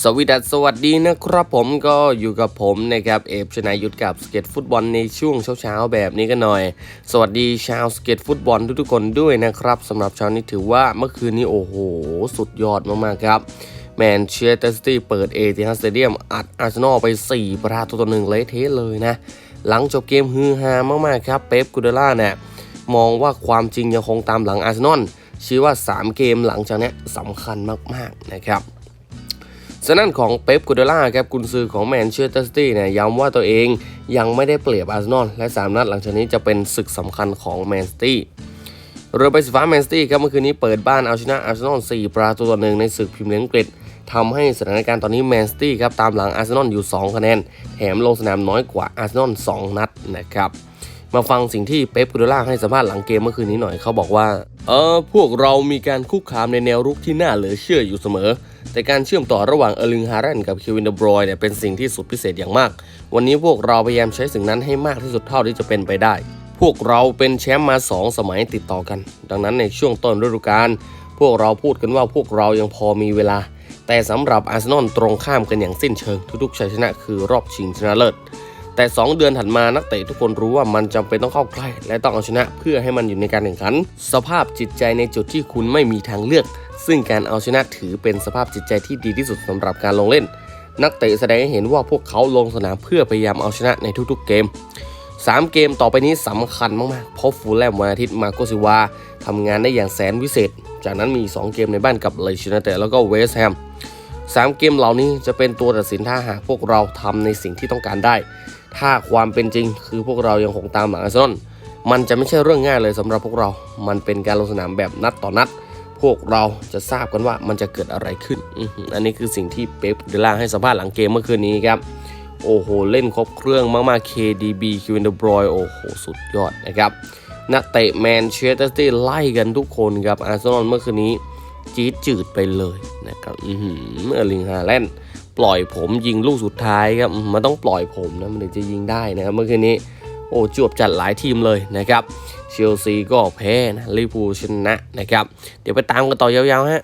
สวีดัสวัสดีนะครับผมก็อยู่กับผมนะครับเอฟชนายุทธกับสเก็ตฟุตบอลในช่วงเช้าๆแบบนี้กันหน่อย สวัสดีชาวสเก็ตฟุตบอลทุกๆคนด้วยนะครับสำหรับเช้านี้ถือว่าเมื่อคืนนี้โอ้โห สุดยอดมากๆครับแมนเชสเตอร์ซิตี้เปิดเอทีฮัสเตเดียมอัดอาร์เซนอลไป 4 ประตูต่อหนึ่งเละเทะเลยนะ หลังจบเกมฮือฮามากๆครับเป๊ปกูเดล่าเนี่ยมองว่าความจริงยังคงตามหลังอาร์เซนอลชี้ว่า 3 เกมหลังจากนี้สำคัญมากๆนะครับ สนั่นของเป๊ปกูเดล่าครับกุนซือของแมนเชสเตอร์ซิตี้เนี่ยย้ำว่าตัวเองยังไม่ได้เปรียบอาร์เซนอลและ 3 นัดหลังจากนี้จะเป็นศึกสำคัญของแมนซิตี้เรือใบสีฟ้าแมนซิตี้ครับเมื่อคืนนี้เปิดบ้านเอาชนะอาร์เซนอล4 ประตูต่อหนึ่งในศึกพรีเมียร์ลีกอังกฤษทำให้สถานการณ์ตอนนี้แมนซิตี้ครับตามหลังอาร์เซนอลอยู่ 2 คะแนน แถมลงสนามน้อยกว่าอาร์เซนอล2นัดนะครับมาฟังสิ่งที่เป๊ปกูเดล่าให้สัมภาษณ์หลังเกมเมื่อคืนนี้หน่อยเขาบอกว่าเออพวกเรามีการคุกคามในแนวรุกที่น่าเหลือเชื่ออยู่เสมอ แต่การเชื่อมต่อระหว่างเออร์ลิงฮารันกับเควินเดบรอยเนี่ยเป็นสิ่งที่สุดพิเศษอย่างมาก วันนี้พวกเราพยายามใช้สิ่งนั้นให้มากที่สุดเท่าที่จะเป็นไปได้ พวกเราเป็นแชมป์มา 2 สมัยติดต่อกัน ดังนั้นในช่วงต้นฤดูกาลพวกเราพูดกันว่าพวกเรายังพอมีเวลา แต่สำหรับอาร์เซนอลตรงข้ามกันอย่างสิ้นเชิง ทุกๆชัยชนะคือรอบชิงชนะเลิศ แต่ 2 เดือนถัดมานักเตะทุกคนรู้ว่ามันจำเป็นต้องเข้าใกล้ และต้องเอาชนะเพื่อให้มันอยู่ในการแข่งขัน สภาพจิตใจในจุดที่คุณไม่มีทางเลือก ซึ่งการเอาชนะถือเป็นสภาพจิตใจที่ดีที่สุดสำหรับการลงเล่น นักเตะแสดงให้เห็นว่าพวกเขาลงสนามเพื่อพยายามเอาชนะในทุกๆเกม 3 เกมต่อไปนี้สำคัญมากๆเพราะฟูลแลมวันอาทิตย์มาโกซิวาทำงานได้อย่างแสนวิเศษ จากนั้นมี 2 เกมในบ้านกับเลชินาเตแล้วก็เวสต์แฮม 3 เกมเหล่านี้จะเป็นตัวตัดสินถ้าหากพวกเราทำในสิ่งที่ต้องการได้ ถ้าความเป็นจริงคือพวกเรายังคงตามหลังอาร์เซนอลมันจะไม่ใช่เรื่องง่ายเลยสำหรับพวกเรา มันเป็นการลงสนามแบบนัดต่อนัด พวกเราจะทราบกันว่ามันจะเกิดอะไรขึ้น อันนี้คือสิ่งที่เป๊ปเดล่าให้สัมภาษณ์หลังเกมเมื่อคืนนี้ครับ โอ้โห เล่นครบเครื่องมากๆ KDB คิว n นเดบรอยโอ้โห สุดยอดนะครับ นักเตะแมนเชสเตอร์ซิตี้ไล่กันทุกคนครับอาร์เซนอลเมื่อคืนนี้ จี๊ดจืดไปเลยนะครับอือหือเออร์ลิงฮาแลนด์ปล่อยผมยิงลูกสุดท้ายครับมมันต้องปล่อยผมนะมันถึงจะยิงได้นะครับเมื่อคืนนี้โอ้จวบจัดหลายทีมเลยนะครับเชลซีก็แพ้นะลิเวอร์พูลชนะนะครับ เดี๋ยวไปตามกันต่อยาวๆฮะ